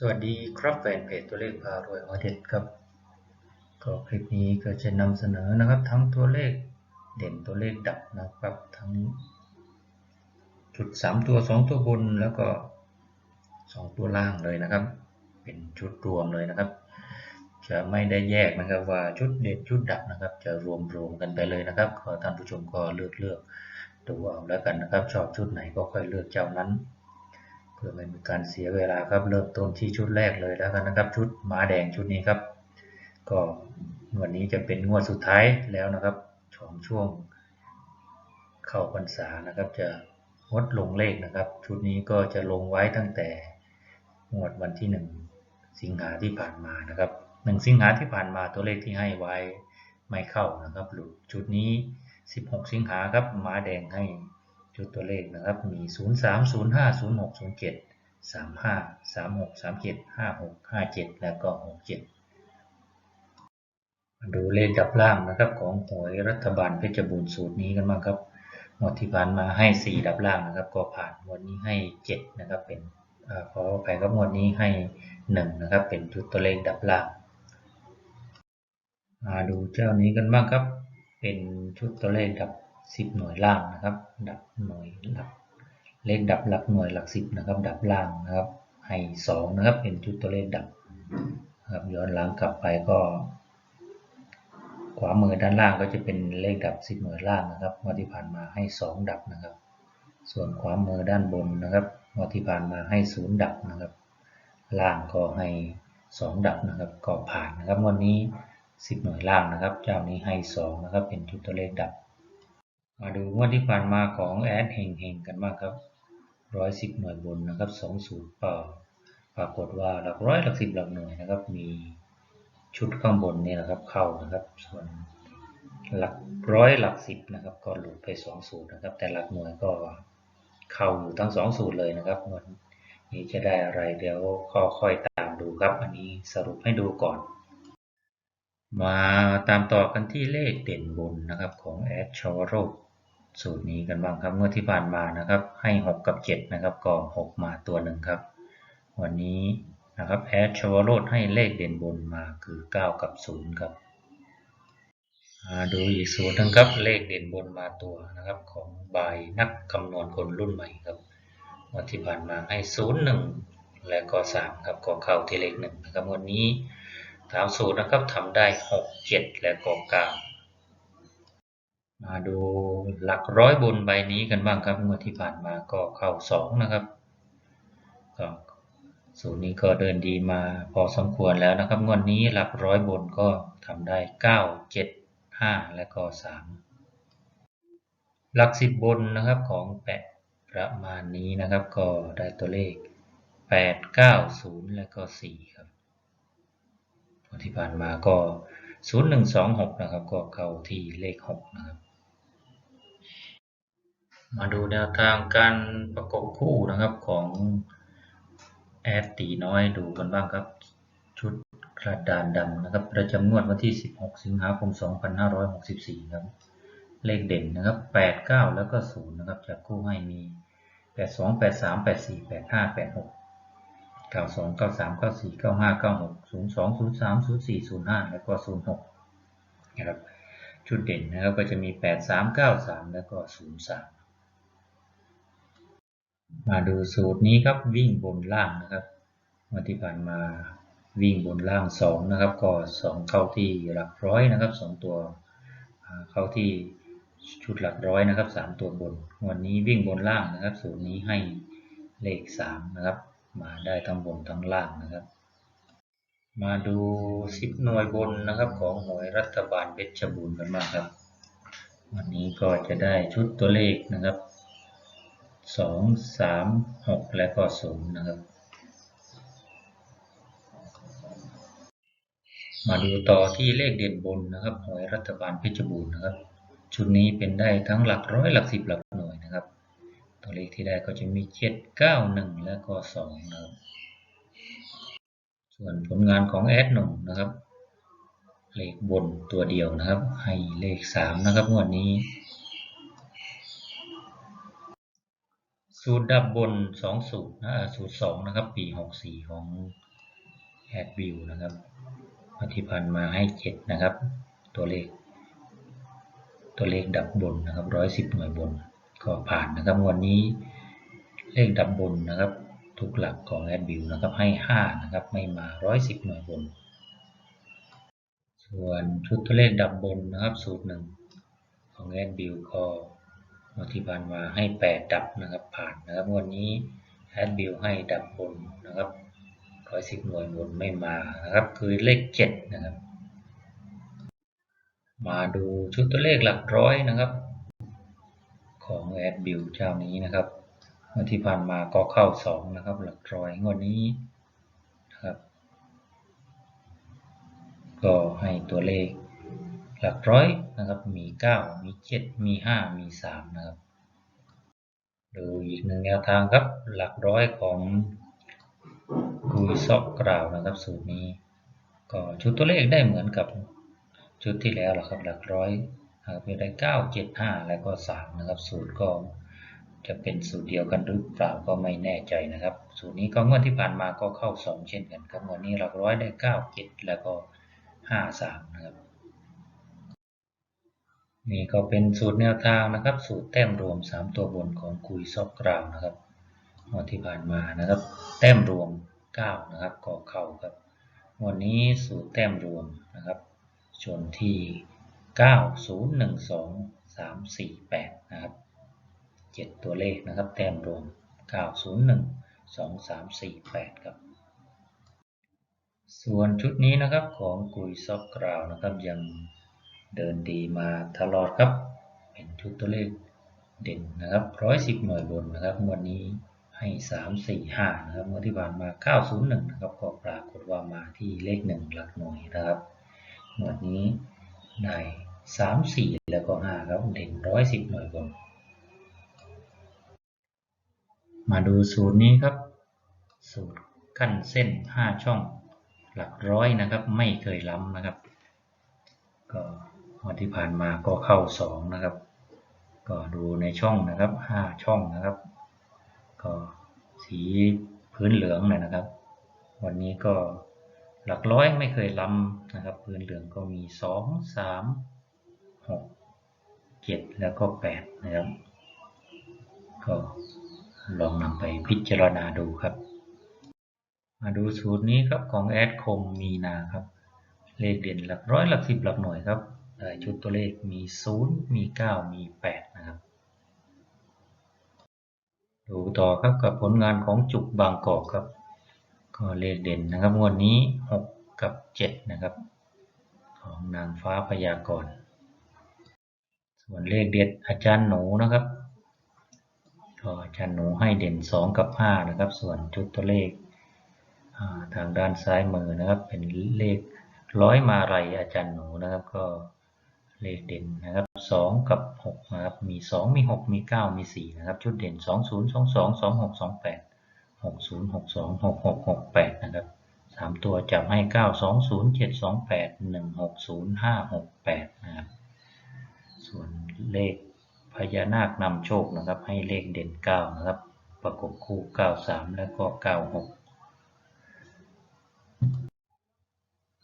สวัสดีครับแฟนเพจตัวเลขพารวยออเด็ดครับ ก็คลิปนี้ก็จะนำเสนอนะครับ ทั้งตัวเลขเด่นตัวเลขดับนะครับ ทั้งจุด 3 ตัว 2 ตัวบนแล้วก็ 2 ตัวล่างเลยนะครับ เป็นชุดรวมเลยนะครับ จะไม่ได้แยกนะครับว่าชุดเด่นชุดดับนะครับ จะรวมรวมกันไปเลยนะครับ ขอท่านผู้ชมก็เลือกเลือกดูเอาแล้วกันนะครับ ชอบชุดไหนก็ค่อยเลือกเจ้านั้น เพื่อไม่มีการเสียเวลาครับเริ่มต้นที่ชุดแรกเลยแล้วกันนะครับชุดม้าแดงชุดนี้ครับ ก็วันนี้จะเป็นงวดสุดท้ายแล้วนะครับของช่วงเข้าพรรษานะครับจะงดลงเลขนะครับ ชุดนี้ก็จะลงไว้ตั้งแต่งวดวันที่ 1 สิงหาที่ผ่านมานะครับ1สิงหาที่ผ่านมาตัวเลขที่ให้ไว้ไม่เข้านะครับหลุดชุดนี้ 16 สิงหาครับม้าแดงให้ ชุดตัวเลขนะครับ มี 0 3 0 5 0 6 0 7 3 5 3 6 3 7 5 6 5 7 แล้วก็ 6 7 มาดูเลขดับล่างนะครับของหวยรัฐบาลเพชรบูรณ์สูตรนี้กันบ้างครับหมดที่ผ่านมาให้ 4 ดับล่างนะครับ ก็ผ่านวันนี้ให้ 7 นะครับ เป็นอขออภัยครับงวดนี้ให้ 1 นะครับ เป็นชุดตัวเลขดับล่างมาดูเจ้านี้กันบ้างครับ เป็นชุดตัวเลขดับ 10 หน่วยล่างนะครับ ดับหน่วยหลัก เลขดับหลักหน่วยหลัก 10 นะครับ ดับล่างนะครับให้2นะครับ เป็นชุดตัวเลขดับนะครับย้อนหลังกลับไปก็ ขวามือด้านล่างก็จะเป็นเลขดับ 10 หน่วยล่างนะครับงวดที่ผ่านมาให้ 2 ดับนะครับ ส่วนขวามือด้านบนนะครับงวดที่ผ่านมาให้ 0 ดับนะครับ ล่างก็ให้ 2 ดับนะครับ ก็ผ่านนะครับวันนี้ 10 หน่วยล่างนะครับ เจ้านี้ให้ 2 นะครับ เป็นชุดตัวเลขดับ มาดูงวดที่ผ่านมาของแอดเฮงเฮงกันบ้างครับ110หน่วยบนนะครับ2สูตรเปล่าปรากฏว่าหลักร้อยหลักสิบหลักหน่วยนะครับ มีชุดข้างบนนี่นะครับเข้านะครับ ส่วนหลักร้อยหลักสิบนะครับ ก็หลุดไป2สูตรนะครับ แต่หลักหน่วยก็เข้าอยู่ทั้ง2สูตรเลยนะครับวันนี้จะได้อะไรเดี๋ยวค่อยๆตามดูครับ อันนี้สรุปให้ดูก่อน มาตามต่อกันที่เลขเด่นบนนะครับของแอดชอโร สูตรนี้กันบ้างครับเมื่อที่ผ่านมานะครับ ให้ 6 กับ 7 นะครับ ก็ 6 มาตัวหนึ่งครับ วันนี้นะครับแอดชวโรดให้เลขเด่นบนมาคือ 9 กับ 0 ครับดูอีกสูตรนึงครับเลขเด่นบนมาตัวนะครับของบายนักคำนวณคนรุ่นใหม่ครับวันที่ผ่านมาให้ 0 1 และก็ 3 ครับก็เข้าที่เลข1นะครับวันนี้ตามสูตรนะครับทำได้ 6 7 และก็9 มาดูหลักร้อยบนใบนี้กันบ้างครับเมื่อที่ผ่านมาก็เข้า 2 นะครับก็สูตรนี้ก็เดินดีมาพอสมควรแล้วนะครับงวดนี้หลักร้อยบนก็ทำได้ 9 7 5 และก็ 3 หลักสิบบนนะครับของแปะประมาณนี้นะครับก็ได้ตัวเลข 8 9 0 และก็ 4 ครับที่ผ่านมาก็ 0 1 2 6 นะครับ ก็เข้าที่เลข 6 นะครับ มาดูแนวทางการประกบคู่นะครับของแอดตีน้อยดูกันบ้างครับ ชุดกระดานดำนะครับประจำงวดวันที่ 16 สิงหาคม 2564 ครับ เลขเด่นนะครับ 89 แล้วก็ 0 นะครับจากคู่ให้มี 82 83 84 85 86 92 93 94 95 96 02 03 04 05 แล้วก็ 06 นะครับ ชุดเด่นนะครับก็จะมี 83 93 แล้วก็ 03 มาดูสูตรนี้ครับวิ่งบนล่างนะครับวันที่ผ่านมาวิ่งบนล่าง 2 นะครับ ก็ 2 เข้าที่หลักร้อยนะครับ 2 ตัวเข้าที่ชุดหลักร้อยนะครับ 3 ตัวบน วันนี้วิ่งบนล่างนะครับ สูตรนี้ให้เลข 3 นะครับ มาได้ทั้งบนทั้งล่างนะครับ มาดู 10 หน่วยบนนะครับของหวยรัฐบาลเพชรบูรณ์กันบ้างครับ วันนี้ก็จะได้ชุดตัวเลขนะครับ สองสามหกและก็ศูนย์นะครับ มาดูต่อที่เลขเด่นบนนะครับหวยรัฐบาลเพชรบูรณ์นะครับ ชุดนี้เป็นได้ทั้งหลักร้อยหลักสิบหลักหน่วยนะครับ ตัวเลขที่ได้ก็จะมีเจ็ดเก้าหนึ่งและก็สองนะครับ ส่วนผลงานของแอดหนุ่มนะครับ เลขบนตัวเดียวนะครับ ให้เลขสามนะครับงวดนี้ สูตรดับบน2สูตรนะสูตร2นะครับ ปี64ของ add view นะครับอธิพันธ์มาให้7นะครับ ตัวเลข ตัวเลขดับบนนะครับ110หน่วยบนก็ผ่านนะครับวันนี้เลขดับบนนะครับ ทุกหลักของ add view นะครับให้5นะครับไม่มา110หน่วยบน ส่วนชุดตัวเลขดับบนนะครับ สูตรหนึ่งของ add view ก็ อธิพันธ์มาให้ 8 ดับนะครับ ผ่านนะครับวันนี้ add view ให้ดับบนนะครับ110หน่วยบนไม่มานะครับ คือเลข 7 นะครับ มาดูชุดตัวเลขหลักร้อยนะครับ ของ Ad b i l เจ้านี้นะครับเมื่อที่ผ่านมาก็เข้า 2 นะครับ หลักร้อยงวดนี้นะครับ ก็ให้ตัวเลข หลักร้อยนะครับมี 9 มี 7 มี 5 มี 3 นะครับ ดูอีกหนึ่งแนวทางครับหลักร้อยของกุยซอกกราวนะครับสูตรนี้ ก็ชุดตัวเลขได้เหมือนกับชุดที่แล้วแหละครับหลักร้อยหากเป็นได้เก้าเจ็ดห้าแล้วก็สามนะครับ สูตรก็จะเป็นสูตรเดียวกันหรือเปล่าก็ไม่แน่ใจนะครับ สูตรนี้ก็งวดที่ผ่านมาก็เข้าสองเช่นกันครับวดนี้หลักร้อยได้เก้าเจ็ดแล้วก็ห้าสามนะครับ นี่ก็เป็นสูตรแนวทางนะครับ สูตรแต้มรวม 3 ตัวบนของกุยซอกกราวนะครับที่ผ่านมานะครับ แต้มรวม 9 นะครับก็เข้าครับ วันนี้สูตรแต้มรวมนะครับชนที่ 9 0 1 2 3 4 8 นะครับ 7 ตัวเลขนะครับแต้มรวม 9 0 1 2 3 4 8 ครับ ส่วนชุดนี้นะครับของกุยซอกกราวนะครับยัง เดินดีมาตลอดครับ เป็นชุดตัวเลขเด่นนะครับ110หน่วยบนนะครับ วันนี้ให้3 4 5นะครับเมื่อที่ผ่านมา901นย์หนึ่งนะครับ ก็ปรากฏว่ามาที่เลข1หลักหน่วยนะครับวันนี้ได้3 4แล้วก็5ครับเด่น110หน่วยบน มาดูสูตรนี้ครับ สูตรขั้นเส้น5ช่องหลักร้อยนะครับ ไม่เคยล้ำนะครับ ก็ วันที่ผ่านมาก็เข้า 2 นะครับ ก็ดูในช่องนะครับ 5 ช่องนะครับ ก็สีพื้นเหลืองหน่อยนะครับ วันนี้ก็หลักร้อยไม่เคยล้ำนะครับ พื้นเหลืองก็มี 2 3 6 7 แล้วก็ 8 นะครับ ก็ลองนำไปพิจารณาดูครับ มาดูสูตรนี้ครับของแอดคมมีนาครับ เลขเด่นหลักร้อยหลักสิบหลักหน่วยครับ ชุดตัวเลขมี 0 มี 9 มี 8 นะครับ ดูต่อครับกับผลงานของจุกบางกอกครับ ก็เลขเด่นนะครับงวดนี้ 6 กับ 7 นะครับ ของนางฟ้าพยากรณ์ส่วนเลขเด็ดอาจารย์หนูนะครับก็อาจารย์หนูให้เด่น 2 กับ 5 นะครับ ส่วนชุดตัวเลขทางด้านซ้ายมือนะครับเป็นเลขร้อยมาลัยอาจารย์หนูนะครับก็ เลขเด่นนะครับ 2 กับ 6 นะครับ มี 2 มี 6 มี 9 มี 4 นะครับ ชุดเด่น 2 0 2 2 2 6 2 8 6 0 6 2 6 6 6 8 นะครับ 3 ตัวจับให้ 9 2 0 7 2 8 1 6 0 5 6 8 นะครับ ส่วนเลขพญานาคนำโชคนะครับ ให้เลขเด่น 9 นะครับ ประกบคู่ 93 แล้วก็ 96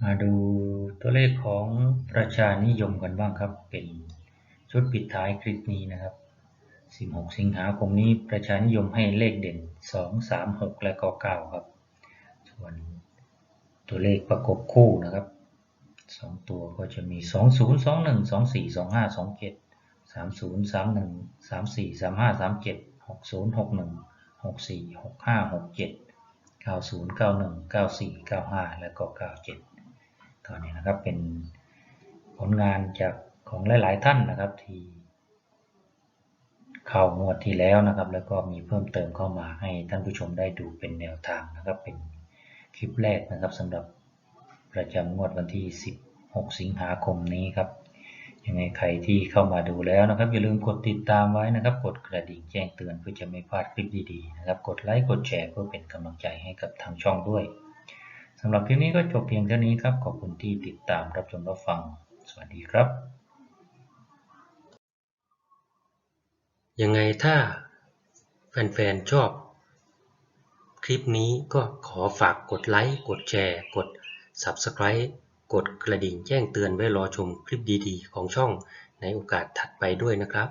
มาดูตัวเลขของประชานิยมกันบ้างครับ เป็นชุดปิดท้ายคลิปนี้นะครับ 16 สิงหาคมนี้ประชานิยมให้เลขเด่น 2 3 6 และก็9ครับ ส่วนตัวเลขประกบคู่นะครับ 2 ตัวก็จะมี 2 0 2 1 2 4 2 5 2 7 3 0 3 1 3 4 3 5 3 7 6 0 6 1 6 4 6 5 6 7 90 91 94 95 และก็ 97 ตอนนี้นะครับเป็นผลงานจากของหลาย ๆ ท่านนะครับ ที่เข้างวดที่แล้วนะครับ แล้วก็มีเพิ่มเติมเข้ามาให้ท่านผู้ชมได้ดูเป็นแนวทางนะครับ เป็นคลิปแรกนะครับสำหรับประจำงวดวันที่ 16 สิงหาคมนี้ครับยังไงใครที่เข้ามาดูแล้วนะครับ อย่าลืมกดติดตามไว้นะครับ กดกระดิ่งแจ้งเตือนเพื่อจะไม่พลาดคลิปดี ๆ นะครับ กดไลค์กดแชร์เพื่อเป็นกำลังใจให้กับทางช่องด้วย สำหรับคลิปนี้ก็จบเพียงเท่านี้ครับ ขอบคุณที่ติดตามรับชมรับฟัง สวัสดีครับ ยังไงถ้าแฟนๆชอบ คลิปนี้ก็ขอฝากกดไลค์กดแชร์ กด Subscribe กดกระดิ่งแจ้งเตือนไว้รอชมคลิปดีๆ ของช่องในโอกาสถัดไปด้วยนะครับ